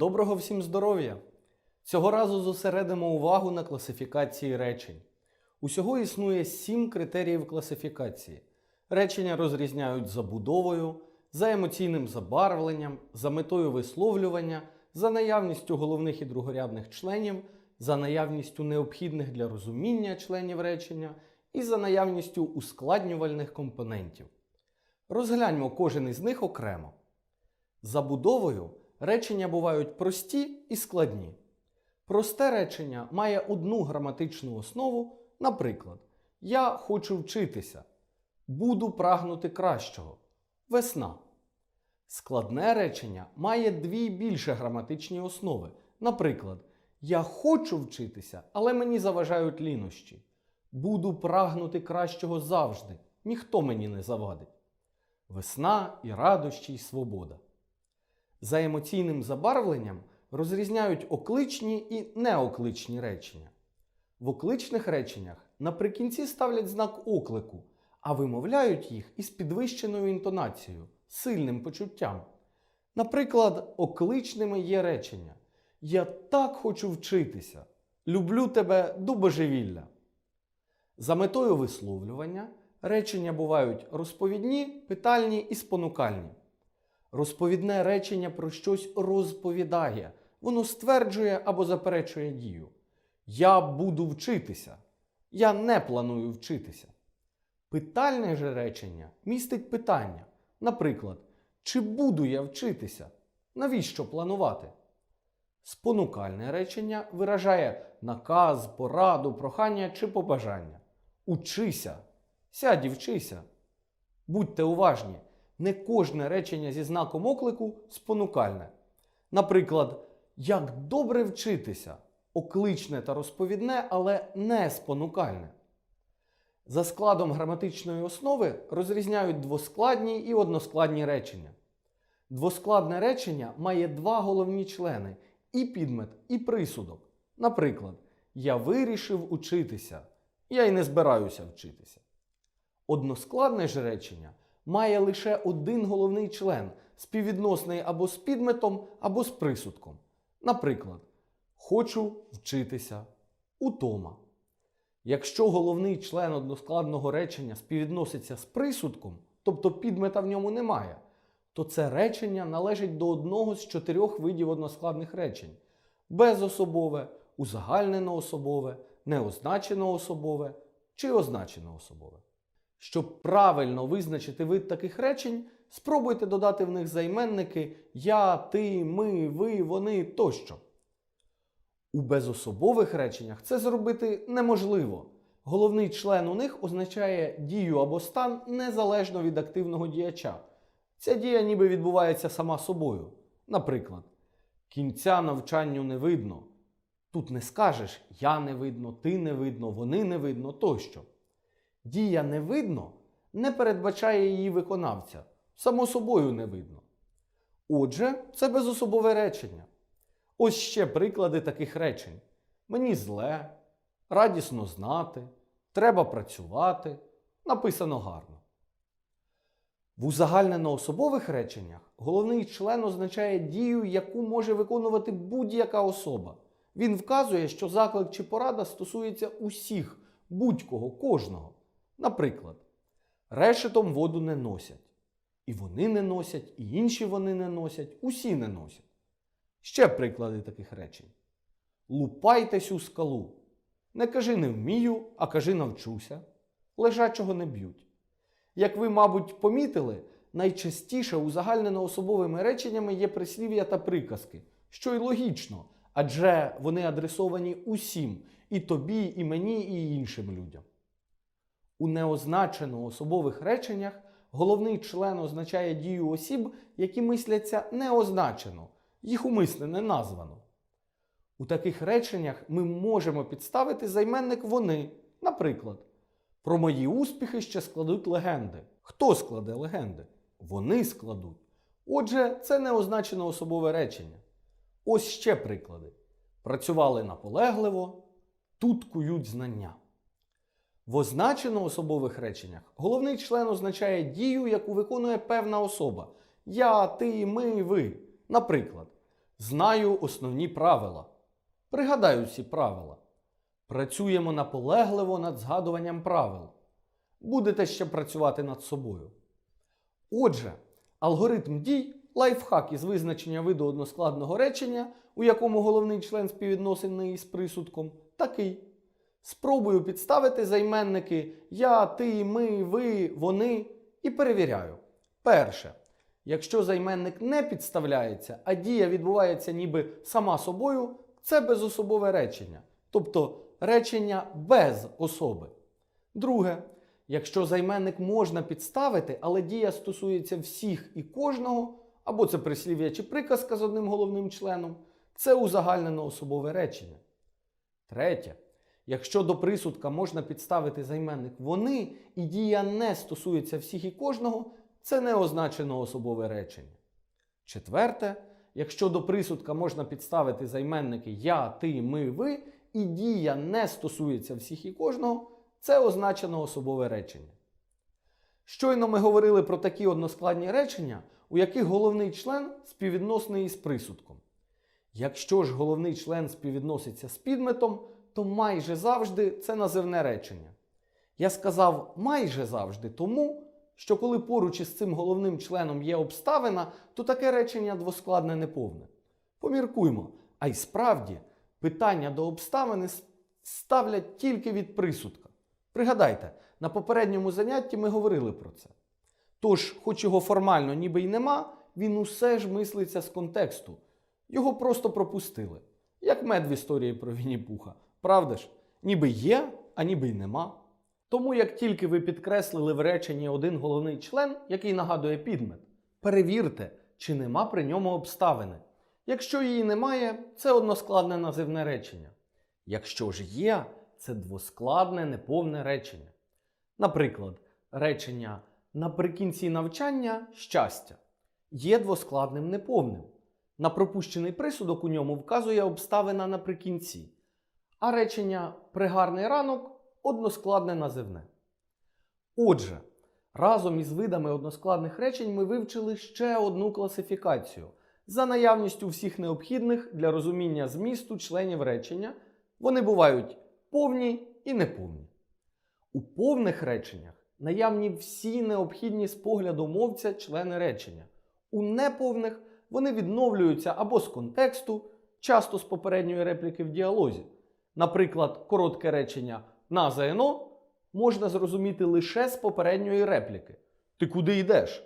Доброго всім здоров'я! Цього разу зосередимо увагу на класифікації речень. Усього існує сім критеріїв класифікації. Речення розрізняють за будовою, за емоційним забарвленням, за метою висловлювання, за наявністю головних і другорядних членів, за наявністю необхідних для розуміння членів речення і за наявністю ускладнювальних компонентів. Розгляньмо кожен із них окремо. За будовою речення бувають прості і складні. Просте речення має одну граматичну основу, наприклад, Я хочу вчитися, буду прагнути кращого, весна. Складне речення має дві більше граматичні основи. Наприклад, Я хочу вчитися, але мені заважають лінощі. Буду прагнути кращого завжди, ніхто мені не завадить. Весна і радощі, і свобода. За емоційним забарвленням розрізняють окличні і неокличні речення. В окличних реченнях наприкінці ставлять знак оклику, а вимовляють їх із підвищеною інтонацією, сильним почуттям. Наприклад, окличними є речення Я так хочу вчитися. Люблю тебе до божевілля. За метою висловлювання речення бувають розповідні, питальні і спонукальні. Розповідне речення про щось розповідає, воно стверджує або заперечує дію. Я буду вчитися. Я не планую вчитися. Питальне же речення містить питання. Наприклад, чи буду я вчитися? Навіщо планувати? Спонукальне речення виражає наказ, пораду, прохання чи побажання. Учися, сядь і вчися. Будьте уважні, не кожне речення зі знаком оклику спонукальне. Наприклад, як добре вчитися окличне та розповідне, але не спонукальне. За складом граматичної основи розрізняють двоскладні і односкладні речення. Двоскладне речення має два головні члени і підмет, і присудок. Наприклад, я вирішив учитися, я й не збираюся вчитися. Односкладне ж речення має лише один головний член, співвідносний або з підметом, або з присудком. Наприклад, хочу вчитися, утома. Якщо головний член односкладного речення співвідноситься з присудком, тобто підмета в ньому немає, то це речення належить до одного з чотирьох видів односкладних речень: безособове, узагальнено особове, неозначено особове чи означено особове. Щоб правильно визначити вид таких речень, спробуйте додати в них займенники я, ти, ми, ви, вони тощо. У безособових реченнях це зробити неможливо. Головний член у них означає дію або стан незалежно від активного діяча. Ця дія ніби відбувається сама собою. Наприклад, кінця навчанню не видно. Тут не скажеш я не видно, ти не видно, вони не видно тощо. Дія не видно не передбачає її виконавця. Само собою не видно. Отже, це безособове речення. Ось ще приклади таких речень: мені зле, радісно знати, треба працювати, написано гарно. В узагальнено-особових реченнях головний член означає дію, яку може виконувати будь-яка особа. Він вказує, що заклик чи порада стосується усіх, будь-кого, кожного. Наприклад, решетом воду не носять. І вони не носять, і інші вони не носять, усі не носять. Ще приклади таких речень. Лупайтесь у скалу. Не кажи не вмію, а кажи навчуся. Лежачого не б'ють. Як ви, мабуть, помітили, найчастіше узагальнено-особовими реченнями є прислів'я та приказки, що й логічно, адже вони адресовані усім і тобі, і мені, і іншим людям. У неозначено особових реченнях головний член означає дію осіб, які мисляться неозначено, їх умисне не названо. У таких реченнях ми можемо підставити займенник вони, наприклад, про мої успіхи ще складуть легенди. Хто складе легенди? Вони складуть. Отже, це неозначено особове речення. Ось ще приклади. Працювали наполегливо, тут кують знання. В означено особових реченнях головний член означає дію, яку виконує певна особа. Я, ти, ми, ви. Наприклад, Знаю основні правила. Пригадаю ці правила. Працюємо наполегливо над згадуванням правил. Будете ще працювати над собою. Отже, алгоритм дій лайфхак із визначення виду односкладного речення, у якому головний член співвідносений із присудком, такий. Спробую підставити займенники я, ти, ми, ви, вони і перевіряю. Перше. Якщо займенник не підставляється, а дія відбувається ніби сама собою, це безособове речення, тобто речення без особи. Друге. Якщо займенник можна підставити, але дія стосується всіх і кожного, або це прислів'я чи приказка з одним головним членом, це узагальнено особове речення. Третє. Якщо до присудка можна підставити займенник вони, і дія не стосується всіх і кожного, це не означено особове речення. Четверте. Якщо до присудка можна підставити займенники я, ти, ми, ви, і дія не стосується всіх і кожного, це означено особове речення. Щойно ми говорили про такі односкладні речення, у яких головний член співвідносний із присудком. Якщо ж головний член співвідноситься з підметом, то майже завжди це називне речення. Я сказав майже завжди тому, що коли поруч із цим головним членом є обставина, то таке речення двоскладне неповне. Поміркуймо, а й справді питання до обставини ставлять тільки від присудка. Пригадайте, на попередньому занятті ми говорили про це. Тож, хоч його формально ніби й нема, він усе ж мислиться з контексту. Його просто пропустили. Як мед в історії про Вінні-Пуха. Правда ж? Ніби є, а ніби й нема. Тому як тільки ви підкреслили в реченні один головний член, який нагадує підмет, перевірте, чи нема при ньому обставини. Якщо її немає, це односкладне називне речення. Якщо ж є, це двоскладне неповне речення. Наприклад, речення наприкінці навчання щастя є двоскладним неповним. На пропущений присудок у ньому вказує обставина наприкінці, а речення пригарний ранок односкладне називне. Отже, разом із видами односкладних речень ми вивчили ще одну класифікацію за наявністю всіх необхідних для розуміння змісту членів речення. Вони бувають повні і неповні. У повних реченнях наявні всі необхідні з погляду мовця члени речення. У неповних вони відновлюються або з контексту, часто з попередньої репліки в діалозі. Наприклад, коротке речення на ЗНО можна зрозуміти лише з попередньої репліки. Ти куди йдеш?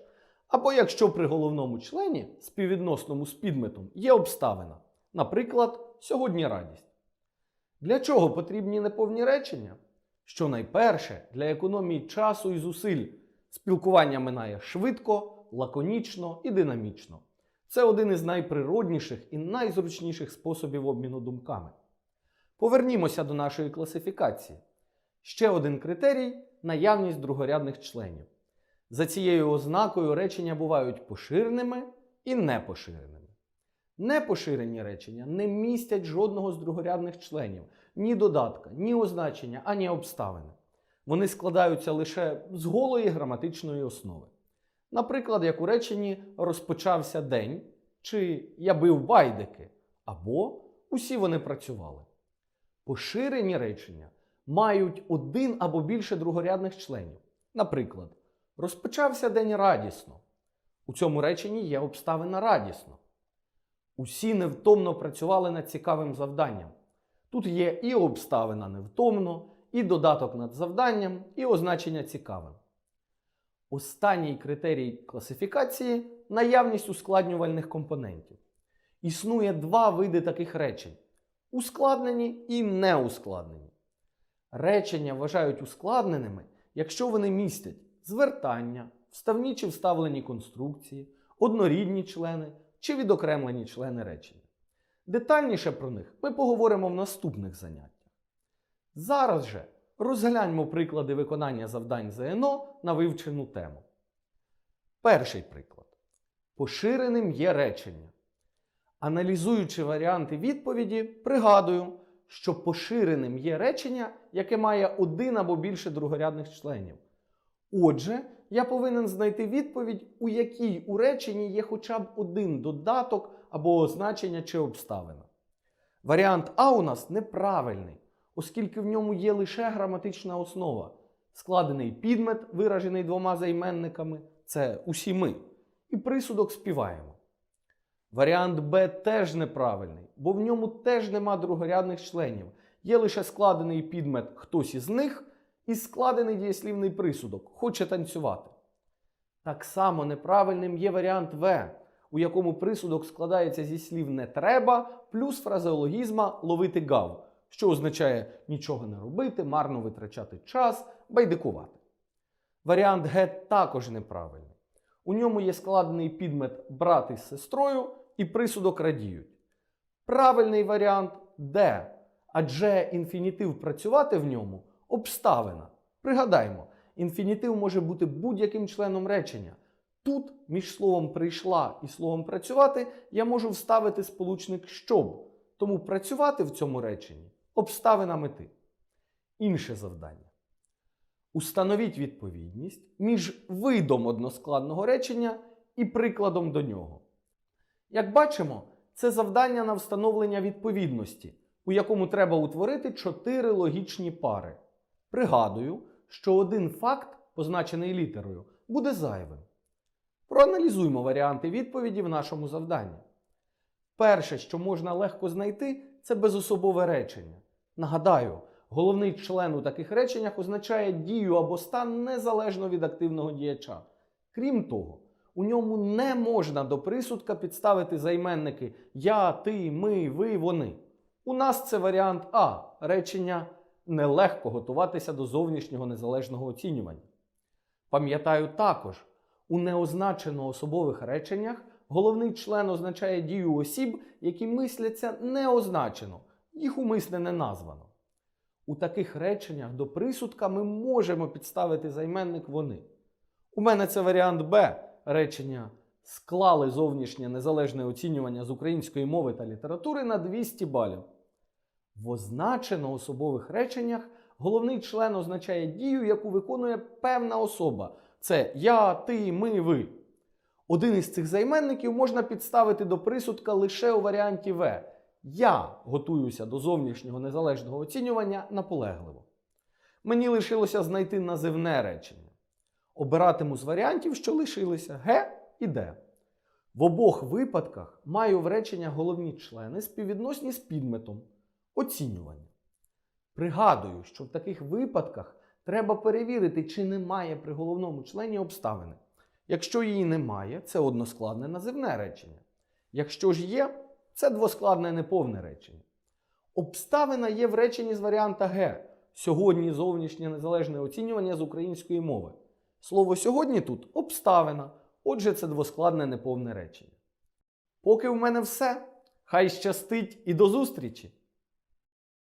Або якщо при головному члені, співвідносному з підметом, є обставина. Наприклад, сьогодні радість. Для чого потрібні неповні речення? Що найперше для економії часу і зусиль спілкування минає швидко, лаконічно і динамічно. Це один із найприродніших і найзручніших способів обміну думками. Повернімося до нашої класифікації. Ще один критерій наявність другорядних членів. За цією ознакою речення бувають поширеними і непоширеними. Непоширені речення не містять жодного з другорядних членів, ні додатка, ні означення, ані обставини. Вони складаються лише з голої граматичної основи. Наприклад, як у реченні розпочався день, чи я бив байдики, або усі вони працювали. Поширені речення мають один або більше другорядних членів. Наприклад, розпочався день радісно. У цьому реченні є обставина радісно. Усі невтомно працювали над цікавим завданням. Тут є і обставина невтомно, і додаток над завданням, і означення цікавим. Останній критерій класифікації наявність ускладнювальних компонентів. Існує два види таких речень: ускладнені і неускладнені. Речення вважають ускладненими, якщо вони містять звертання, вставні чи вставлені конструкції, однорідні члени чи відокремлені члени речення. Детальніше про них ми поговоримо в наступних заняттях. Зараз же розгляньмо приклади виконання завдань ЗНО на вивчену тему. Перший приклад. Поширеним є речення. Аналізуючи варіанти відповіді, пригадую, що поширеним є речення, яке має один або більше другорядних членів. Отже, я повинен знайти відповідь, у якій у реченні є хоча б один додаток або означення чи обставина. Варіант А у нас неправильний, оскільки в ньому є лише граматична основа, складений підмет, виражений двома займенниками це усі ми, і присудок співаємо. Варіант Б теж неправильний, бо в ньому теж нема другорядних членів. Є лише складений підмет хтось із них і складений дієслівний присудок хоче танцювати. Так само неправильним є варіант В, у якому присудок складається зі слів не треба плюс фразеологізма ловити гав, що означає нічого не робити, марно витрачати час, байдикувати. Варіант Г також неправильний. У ньому є складений підмет брат із сестрою і присудок радіють. Правильний варіант Д. Адже інфінітив працювати в ньому обставина. Пригадаймо, інфінітив може бути будь-яким членом речення. Тут між словом прийшла і словом працювати я можу вставити сполучник щоб. Тому працювати в цьому реченні обставина мети. Інше завдання. Установіть відповідність між видом односкладного речення і прикладом до нього. Як бачимо, це завдання на встановлення відповідності, у якому треба утворити чотири логічні пари. Пригадую, що один факт, позначений літерою, буде зайвим. Проаналізуймо варіанти відповіді в нашому завданні. Перше, що можна легко знайти, це безособове речення. Нагадаю, головний член у таких реченнях означає дію або стан незалежно від активного діяча. Крім того, у ньому не можна до присудка підставити займенники я, ти, ми, ви, вони. У нас це варіант А речення нелегко готуватися до зовнішнього незалежного оцінювання. Пам'ятаю також, у неозначено особових реченнях головний член означає дію осіб, які мисляться неозначено, їх умисне не названо. У таких реченнях до присудка ми можемо підставити займенник вони. У мене це варіант Б речення склали зовнішнє незалежне оцінювання з української мови та літератури на 200 балів. В означено особових реченнях головний член означає дію, яку виконує певна особа. Це я, ти, ми, ви. Один із цих займенників можна підставити до присудка лише у варіанті В. Я готуюся до зовнішнього незалежного оцінювання наполегливо. Мені лишилося знайти називне речення. Обиратиму з варіантів, що лишилися Г і Д. В обох випадках маю в речення головні члени співвідносні з підметом оцінювання. Пригадую, що в таких випадках треба перевірити, чи немає при головному члені обставини. Якщо її немає, це односкладне називне речення. Якщо ж є, це двоскладне неповне речення. Обставина є в реченні з варіанта Г. Сьогодні зовнішнє незалежне оцінювання з української мови. Слово сьогодні тут обставина, отже, це двоскладне неповне речення. Поки в мене все. Хай щастить і до зустрічі!